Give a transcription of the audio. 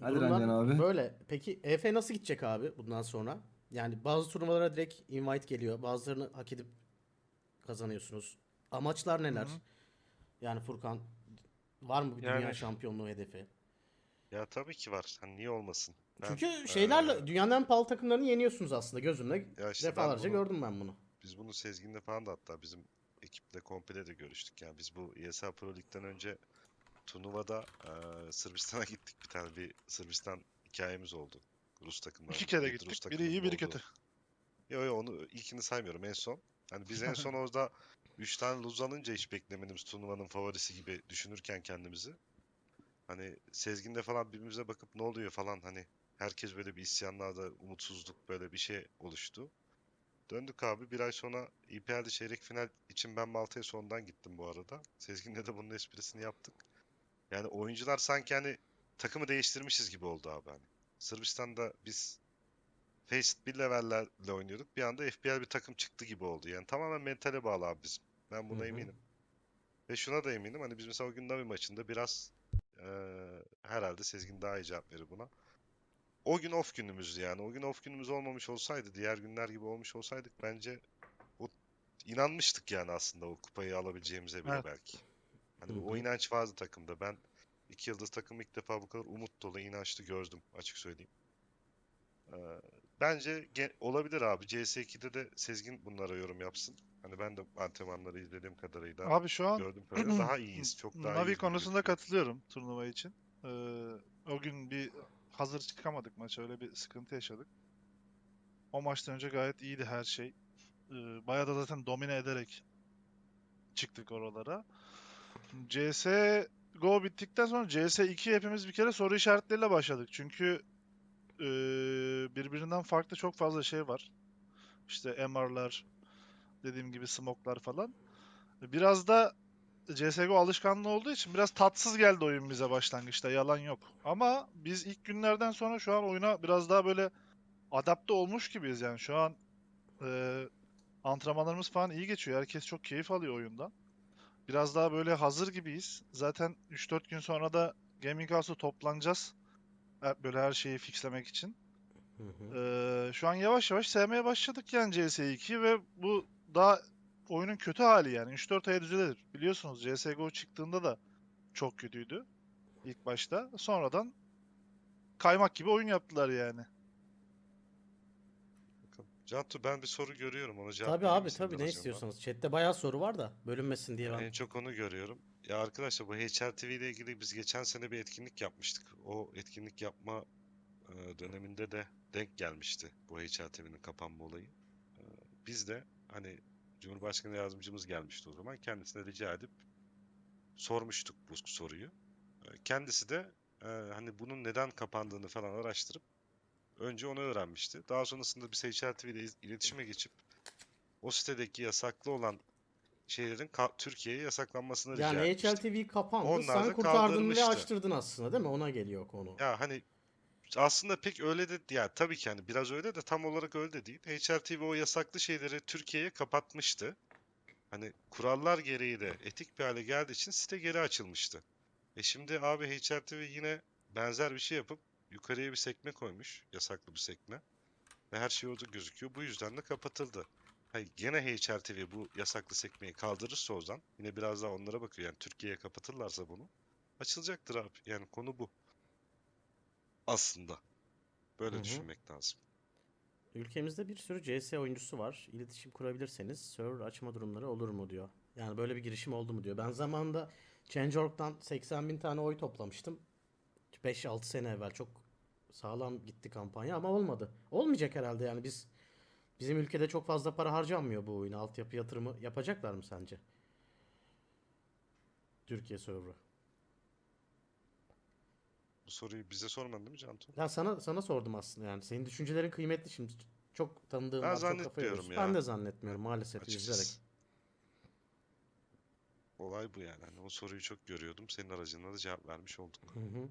Hadi Rancan abi. Böyle. Peki EF nasıl gidecek abi bundan sonra? Yani bazı turnuvalara direkt invite geliyor. Bazılarını hak edip kazanıyorsunuz. Amaçlar neler? Hı hı. Yani Furkan var mı bir dünya Yani- şampiyonluğu hedefi? Ya tabii ki var. Hani niye olmasın? Ben, Çünkü şeylerle eee, dünyanın en pahalı takımlarını yeniyorsunuz aslında gözümle. ya işte ben Defalarca bunu- gördüm ben bunu. Biz bunu Sezgin'le falan da hatta bizim ekiple komple de görüştük. Yani biz bu ESL Pro Lig'den önce turnuvada eee, Sırbistan'a gittik bir tane bir Sırbistan hikayemiz oldu. Rus takımları. İki kere Rus gittik. Biri takımının iyi biri kötü. Yo yo onu ilkini saymıyorum en son. Hani biz en son orada 3 tane lose alınca hiç beklemediğimiz turnuvanın favorisi gibi düşünürken kendimizi. Hani Sezgin'de falan birbirimize bakıp ne oluyor falan hani herkes böyle bir isyanlarda umutsuzluk böyle bir şey oluştu. Döndük abi bir ay sonra İPL'de çeyrek final için ben Malta'ya sondan gittim bu arada. Sezgin'le de bunun esprisini yaptık. Yani oyuncular sanki hani takımı değiştirmişiz gibi oldu abi hani. Sırbistan'da biz Faceit bir levellerle oynuyorduk. Bir anda FPL bir takım çıktı gibi oldu. Yani tamamen mentale bağlı abi bizim. Ben buna Hı hı. eminim. Ve şuna da eminim. Hani biz mesela o gün Navi maçında biraz eee, herhalde Sezgin daha iyi cevap verir buna. O gün off günümüzdü yani. O gün off günümüz olmamış olsaydı, diğer günler gibi olmuş olsaydık bence o inanmıştık yani aslında o kupayı alabileceğimize bile Evet. belki. Hani Hı o inanç vardı takımda. Ben iki yıldız takımı ilk defa bu kadar umut dolu, inançlı gördüm açık söyleyeyim. Eee, Bence ge- olabilir abi. CS2'de de Sezgin bunlara yorum yapsın. Hani ben de antrenmanları izlediğim kadarıyla Abi şu an gördüm kadarıyla daha iyiyiz. Çok daha Navi iyiyiz konusunda katılıyorum turnuva için. Ee, o gün bir hazır çıkamadık maça. Öyle bir sıkıntı yaşadık. O maçtan önce gayet iyiydi her şey. Ee, bayağı da zaten domine ederek çıktık oralara. CS Go bittikten sonra CS2 hepimiz bir kere soru işaretleriyle başladık. Çünkü ee, birbirinden farklı çok fazla şey var. İşte MR'lar, dediğim gibi smoke'lar falan. Biraz da CSGO alışkanlığı olduğu için biraz tatsız geldi oyun bize başlangıçta yalan yok. Ama biz ilk günlerden sonra şu an oyuna biraz daha böyle adapte olmuş gibiyiz yani. Şu an e, antrenmanlarımız falan iyi geçiyor. Herkes çok keyif alıyor oyundan. Biraz daha böyle hazır gibiyiz. Zaten 3-4 gün sonra da Gaming House'a toplanacağız. Böyle her şeyi fixlemek için. Hı hı. Ee, şu an yavaş yavaş sevmeye başladık yani CS2 ve bu daha oyunun kötü hali yani 3-4 aya düzelir. Biliyorsunuz CSGO çıktığında da çok kötüydü ilk başta. Sonradan kaymak gibi oyun yaptılar yani. Cantu ben bir soru görüyorum ona cevap Tabii abi tabii ne istiyorsanız. Chat'te bayağı soru var da bölünmesin diye ben. En çok onu görüyorum. Ya arkadaşlar bu HRTV ile ilgili biz geçen sene bir etkinlik yapmıştık. O etkinlik yapma e, döneminde de denk gelmişti bu HRTV'nin kapanma olayı. E, Biz de hani Cumhurbaşkanı yardımcımız gelmişti o zaman. Kendisine rica edip sormuştuk bu soruyu. E, Kendisi de e, hani bunun neden kapandığını falan araştırıp önce onu öğrenmişti. Daha sonrasında biz HRTV ile iletişime geçip o sitedeki yasaklı olan şeylerin Türkiye'ye yasaklanmasını rica Yani etmiştik. HLTV kapandı. Onlar Sen kurtardın ve açtırdın aslında değil mi? Ona geliyor konu. Ya hani aslında pek öyle de ya tabii ki hani biraz öyle de tam olarak öyle de değil. HRTV o yasaklı şeyleri Türkiye'ye kapatmıştı. Hani kurallar gereği de etik bir hale geldiği için site geri açılmıştı. E şimdi abi HRTV yine benzer bir şey yapıp yukarıya bir sekme koymuş. Yasaklı bir sekme. Ve her şey orada gözüküyor. Bu yüzden de kapatıldı. Hayır, gene HRTV bu yasaklı sekmeyi kaldırırsa o zaman yine biraz daha onlara bakıyor. Yani Türkiye'ye kapatırlarsa bunu açılacaktır abi. Yani konu bu. Aslında. Böyle Hı hı. düşünmek lazım. Ülkemizde bir sürü CS oyuncusu var. İletişim kurabilirseniz server açma durumları olur mu diyor. Yani böyle bir girişim oldu mu diyor. Ben zamanında Change.org'dan 80 bin tane oy toplamıştım. 5-6 sene evvel çok sağlam gitti kampanya ama olmadı. Olmayacak herhalde yani biz bizim ülkede çok fazla para harcanmıyor bu oyuna. Altyapı yatırımı yapacaklar mı sence? Türkiye serverı. Bu soruyu bize sormadın değil mi Cantu? Ya sana sana sordum aslında yani. Senin düşüncelerin kıymetli şimdi. Çok tanıdığım Ben var, çok zannetmiyorum yoruyorsun. ya. Ben de zannetmiyorum maalesef izleyerek. Açıkçası. Olay bu yani. Hani o soruyu çok görüyordum. Senin aracınla da cevap vermiş olduk. Hı hı.